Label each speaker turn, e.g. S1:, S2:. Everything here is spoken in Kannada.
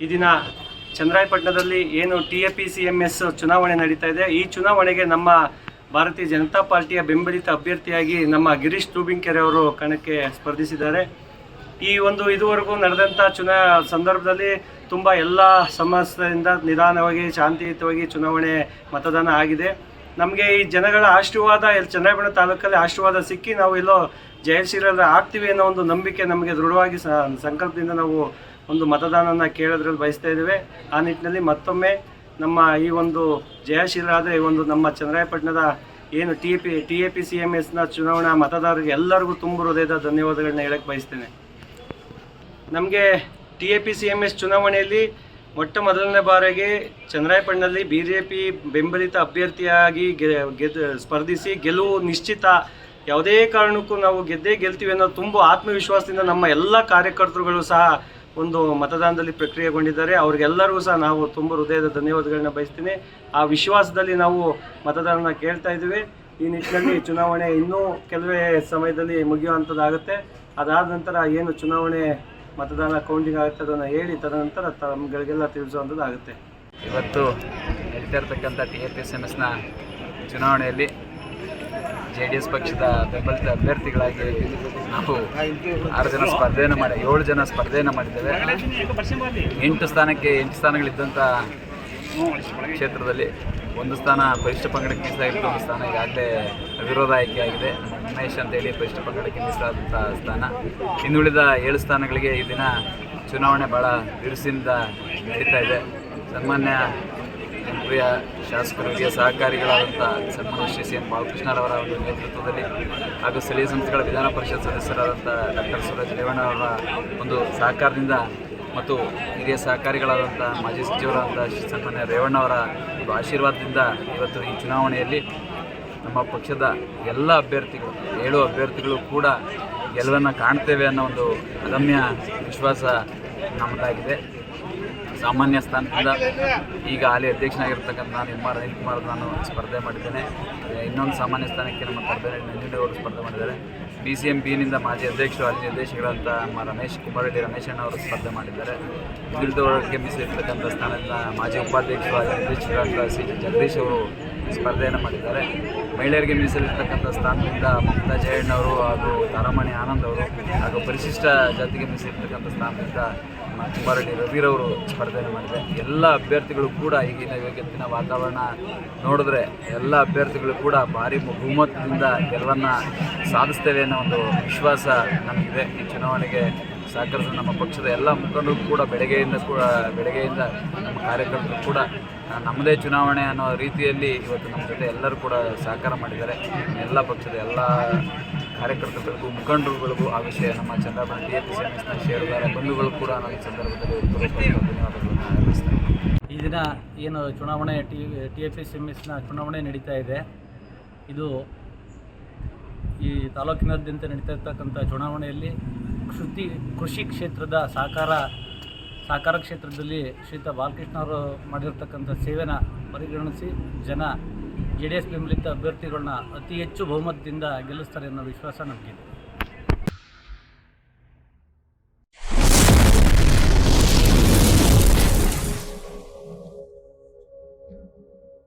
S1: ಈ ದಿನ ಚಂದ್ರಾಯಪಟ್ಟಣದಲ್ಲಿ ಏನು T A P C M S ಚುನಾವಣೆ ನಡೀತಾ ಇದೆ. ಈ ಚುನಾವಣೆಗೆ ನಮ್ಮ ಭಾರತೀಯ ಜನತಾ ಪಾರ್ಟಿಯ ಬೆಂಬಲಿತ ಅಭ್ಯರ್ಥಿಯಾಗಿ ನಮ್ಮ ಗಿರೀಶ್ ತೂಬಿಂಕೆರೆ ಅವರು ಕಣಕ್ಕೆ ಸ್ಪರ್ಧಿಸಿದ್ದಾರೆ. ಈ ಒಂದು ಇದುವರೆಗೂ ನಡೆದಂಥ ಚುನಾ ಸಂದರ್ಭದಲ್ಲಿ ತುಂಬ ಎಲ್ಲ ಸಮಸ್ಯೆಯಿಂದ ನಿಧಾನವಾಗಿ, ಶಾಂತಿಯುತವಾಗಿ ಚುನಾವಣೆ ಮತದಾನ ಆಗಿದೆ. ನಮಗೆ ಈ ಜನಗಳ ಆಶೀರ್ವಾದ ಇಲ್ಲಿ ಚಂದ್ರಾಯಪಟ್ಟಣ ತಾಲೂಕಲ್ಲಿ ಆಶೀರ್ವಾದ ಸಿಕ್ಕಿ ನಾವು ಎಲ್ಲೋ ಜಯಶೀಲರ ಆಗ್ತೀವಿ ಅನ್ನೋ ಒಂದು ನಂಬಿಕೆ ನಮಗೆ ದೃಢವಾಗಿ ಸಂಕಲ್ಪದಿಂದ ನಾವು ಒಂದು ಮತದಾನನ ಕೇಳೋದ್ರಲ್ಲಿ ಬಯಸ್ತಾ ಇದ್ದೇವೆ. ಆ ನಿಟ್ಟಿನಲ್ಲಿ ಮತ್ತೊಮ್ಮೆ ನಮ್ಮ ಈ ಒಂದು ಜಯಶೀಲರಾದ ಈ ಒಂದು ನಮ್ಮ ಚಂದ್ರಾಯಪಟ್ಟಣದ ಏನು T P T A P C M ಎಸ್ನ ಚುನಾವಣಾ ಮತದಾರರಿಗೆ ಎಲ್ಲರಿಗೂ ತುಂಬ ಹೃದಯದ ಧನ್ಯವಾದಗಳನ್ನ ಹೇಳಕ್ಕೆ ಬಯಸ್ತೇನೆ. ನಮಗೆ T A P C M S ಚುನಾವಣೆಯಲ್ಲಿ ಮೊಟ್ಟ ಮೊದಲನೇ ಬಾರಿಗೆ ಚಂದ್ರಾಯಪಟ್ಟಣದಲ್ಲಿ ಬಿ ಜೆ ಪಿ ಬೆಂಬಲಿತ ಅಭ್ಯರ್ಥಿಯಾಗಿ ಗೆ ಗೆದ್ದು ಸ್ಪರ್ಧಿಸಿ ಗೆಲುವು ನಿಶ್ಚಿತ ಯಾವುದೇ ಕಾರಣಕ್ಕೂ ನಾವು ಗೆದ್ದೇ ಗೆಲ್ತೀವಿ ಅನ್ನೋ ತುಂಬ ಆತ್ಮವಿಶ್ವಾಸದಿಂದ ನಮ್ಮ ಎಲ್ಲ ಕಾರ್ಯಕರ್ತರುಗಳು ಸಹ ಒಂದು ಮತದಾನದಲ್ಲಿ ಪ್ರಕ್ರಿಯೆಗೊಂಡಿದ್ದಾರೆ. ಅವ್ರಿಗೆಲ್ಲರಿಗೂ ಸಹ ನಾವು ತುಂಬ ಹೃದಯದ ಧನ್ಯವಾದಗಳನ್ನ ಬಯಸ್ತೀನಿ. ಆ ವಿಶ್ವಾಸದಲ್ಲಿ ನಾವು ಮತದಾನನ ಕೇಳ್ತಾ ಇದ್ದೀವಿ. ಈ ನಿಟ್ಟಿನಲ್ಲಿ ಚುನಾವಣೆ ಇನ್ನೂ ಕೆಲವೇ ಸಮಯದಲ್ಲಿ ಮುಗಿಯುವಂಥದ್ದಾಗುತ್ತೆ. ಅದಾದ ನಂತರ ಏನು ಚುನಾವಣೆ ಮತದಾನ ಕೌಂಟಿಂಗ್ ಆಗುತ್ತೆ ಅದನ್ನು ಹೇಳಿ ತದನಂತರ ತಮ್ಗಳಿಗೆಲ್ಲ ತಿಳಿಸುವಂಥದ್ದು ಆಗುತ್ತೆ
S2: ಇವತ್ತು ನಡೀತಾ ಇರ್ತಕ್ಕಂಥ T A P S M ಎಸ್ನ ಚುನಾವಣೆಯಲ್ಲಿ ಜೆ ಡಿ ಎಸ್ ಪಕ್ಷದ ಬೆಂಬಲಿತ ಅಭ್ಯರ್ಥಿಗಳಾಗಿ ನಾವು ಆರು ಜನ ಸ್ಪರ್ಧೆಯನ್ನು ಮಾಡಿ, ಏಳು ಜನ ಸ್ಪರ್ಧೆಯನ್ನು ಮಾಡಿದ್ದೇವೆ. ಎಂಟು ಸ್ಥಾನಕ್ಕೆ ಎಂಟು ಸ್ಥಾನಗಳಿದ್ದಂಥ ಕ್ಷೇತ್ರದಲ್ಲಿ ಒಂದು ಸ್ಥಾನ ಪರಿಶಿಷ್ಟ ಪಂಗಡಕ್ಕೆ ಮೀಸಲಾಗಿತ್ತು ಒಂದು ಸ್ಥಾನ ಈಗಾಗಲೇ ಅವಿರೋಧ ಆಯ್ಕೆ ಆಗಿದೆ ನಮ್ಮ ಉಮೇಶ್ ಅಂತೇಳಿ ಪರಿಶಿಷ್ಟ ಪಂಗಡಕ್ಕೆ ಮೀಸಲಾದಂಥ ಸ್ಥಾನ. ಇನ್ನುಳಿದ ಏಳು ಸ್ಥಾನಗಳಿಗೆ ಈ ದಿನ ಚುನಾವಣೆ ಭಾಳ ಬಿರುಸಿನಿಂದ ನಡೀತಾ ಇದೆ. ಸನ್ಮಾನ್ಯ ಜನಪ್ರಿಯ ಶಾಸಕರು ಹಿರಿಯ ಸಹಕಾರಿಗಳಾದಂಥ ಸನ್ಮಾನ್ಯ ಶ್ರೀ ಸಿ ಎಂ ಬಾಲಕೃಷ್ಣರವರ ಒಂದು ನೇತೃತ್ವದಲ್ಲಿ ಹಾಗೂ ಸ್ಥಳೀಯ ಸಂಸ್ಥೆಗಳ ವಿಧಾನ ಪರಿಷತ್ ಸದಸ್ಯರಾದಂಥ ಡಾಕ್ಟರ್ ಸುರೇಶ್ ರೇವಣ್ಣ ಅವರ ಒಂದು ಸಹಕಾರದಿಂದ ಮತ್ತು ಹಿರಿಯ ಸಹಕಾರಿಗಳಾದಂಥ ಮಾಜಿ ಸಚಿವರಾದಂಥ ಸನ್ಮಾನ್ಯ ರೇವಣ್ಣ ಅವರ ಒಂದು ಆಶೀರ್ವಾದದಿಂದ ಇವತ್ತು ಈ ಚುನಾವಣೆಯಲ್ಲಿ ನಮ್ಮ ಪಕ್ಷದ ಎಲ್ಲ ಅಭ್ಯರ್ಥಿಗಳು, ಏಳು ಅಭ್ಯರ್ಥಿಗಳು ಕೂಡ ಗೆಲುವನ್ನು ಕಾಣ್ತೇವೆ ಅನ್ನೋ ಒಂದು ಅದಮ್ಯ ವಿಶ್ವಾಸ ನಮ್ಮದಾಗಿದೆ ಸಾಮಾನ್ಯ ಸ್ಥಾನದಿಂದ ಈಗ ಹಾಲಿ ಅಧ್ಯಕ್ಷನಾಗಿರ್ತಕ್ಕಂಥ ನಾನು ಎಂ ಆರ್ ಅನಿಲ್ ಕುಮಾರ್ ನಾನು ಸ್ಪರ್ಧೆ ಮಾಡಿದ್ದೇನೆ. ಇನ್ನೊಂದು ಸಾಮಾನ್ಯ ಸ್ಥಾನಕ್ಕೆ ನಮ್ಮ ಸ್ಪರ್ಧೆ ನಂಜುಂಡೇಗೌಡರು ಸ್ಪರ್ಧೆ ಮಾಡಿದ್ದಾರೆ. ಬಿ ಸಿ ಎಂ ಬಿನಿಂದ ಮಾಜಿ ಅಧ್ಯಕ್ಷರು, ಹಾಲಿ ನಿರ್ದೇಶಕರಾದಂಥ ನಮ್ಮ ರಮೇಶ್ ಕುಮಾರಳ್ಳಿ ರಮೇಶಣ್ಣ ಅವರು ಸ್ಪರ್ಧೆ ಮಾಡಿದ್ದಾರೆ. ಹಿಂದುಳಿದವರಿಗೆ ಮೀಸಲಿರ್ತಕ್ಕಂಥ ಸ್ಥಾನದಿಂದ ಮಾಜಿ ಉಪಾಧ್ಯಕ್ಷರು, ಹಾಲಿ ನಿರ್ದೇಶಕರಾದಂಥ ಸಿ ಜಗದೀಶ್ ಅವರು ಸ್ಪರ್ಧೆಯನ್ನು ಮಾಡಿದ್ದಾರೆ. ಮಹಿಳೆಯರಿಗೆ ಮೀಸಲಿರ್ತಕ್ಕಂಥ ಸ್ಥಾನದಿಂದ ಮಮತಾ ಜಯಣ್ಣವರು ಹಾಗೂ ತಾರಾಮಣಿ ಆನಂದ್ ಅವರು ಹಾಗೂ ಪರಿಶಿಷ್ಟ ಜಾತಿಗೆ ಮೀಸಲಿರ್ತಕ್ಕಂಥ ಸ್ಥಾನದಿಂದ ಕುಮಾರಳ್ಳಿ ರವಿರವರು ಸ್ಪರ್ಧೆಯನ್ನು ಮಾಡಿದೆ ಎಲ್ಲ ಅಭ್ಯರ್ಥಿಗಳು ಕೂಡ ಈಗಿನ ಇವತ್ತಿನ ವಾತಾವರಣ ನೋಡಿದ್ರೆ ಎಲ್ಲ ಅಭ್ಯರ್ಥಿಗಳು ಕೂಡ ಭಾರಿ ಬಹುಮತದಿಂದ ಗೆಲುವನ್ನು ಸಾಧಿಸ್ತೇವೆ ಅನ್ನೋ ಒಂದು ವಿಶ್ವಾಸ ನಮಗಿದೆ. ಈ ಚುನಾವಣೆಗೆ ಸಹಕರಿಸಿದ ನಮ್ಮ ಪಕ್ಷದ ಎಲ್ಲ ಮುಖಂಡರು ಕೂಡ ಬೆಳಗ್ಗೆಯಿಂದ ಕೂಡ, ಬೆಳಗ್ಗೆಯಿಂದ ನಮ್ಮ ಕಾರ್ಯಕರ್ತರು ಕೂಡ ನಮ್ಮದೇ ಚುನಾವಣೆ ಅನ್ನೋ ರೀತಿಯಲ್ಲಿ ಇವತ್ತು ನಮ್ಮ ಜೊತೆ ಎಲ್ಲರೂ ಕೂಡ ಸಹಕಾರ ಮಾಡಿದ್ದಾರೆ. ಎಲ್ಲ ಪಕ್ಷದ ಎಲ್ಲ ಕಾರ್ಯಕರ್ತರಿಗೂ ಮುಖಂಡರುಗಳಿಗೂ ಆ ವಿಷಯ ನಮ್ಮ Chandrababu T A P C ಬಂಧುಗಳು ಕೂಡ ನಾನು ಈ ಸಂದರ್ಭದಲ್ಲಿ ಧನ್ಯವಾದಗಳನ್ನು
S3: ಈ ದಿನ ಏನು ಚುನಾವಣೆ, T T F S M ಎಸ್ನ ಚುನಾವಣೆ ನಡೀತಾ ಇದೆ. ಇದು ಈ ತಾಲೂಕಿನಾದ್ಯಂತ ನಡೀತಾ ಇರ್ತಕ್ಕಂಥ ಚುನಾವಣೆಯಲ್ಲಿ ಕೃಷಿ ಕೃಷಿ ಕ್ಷೇತ್ರದ ಸಹಕಾರ ಸಹಕಾರ ಕ್ಷೇತ್ರದಲ್ಲಿ ಶ್ರೀತ ಬಾಲಕೃಷ್ಣ ಅವರು ಮಾಡಿರ್ತಕ್ಕಂಥ ಸೇವೆನ ಪರಿಗಣಿಸಿ ಜನ ಜೆ ಡಿ ಎಸ್ ಬೆಂಬಲಿತ ಅಭ್ಯರ್ಥಿಗಳನ್ನ ಅತಿ ಹೆಚ್ಚು ಬಹುಮತದಿಂದ ಗೆಲ್ಲಿಸ್ತಾರೆ ಅನ್ನೋ ವಿಶ್ವಾಸ ನಮಗಿದೆ.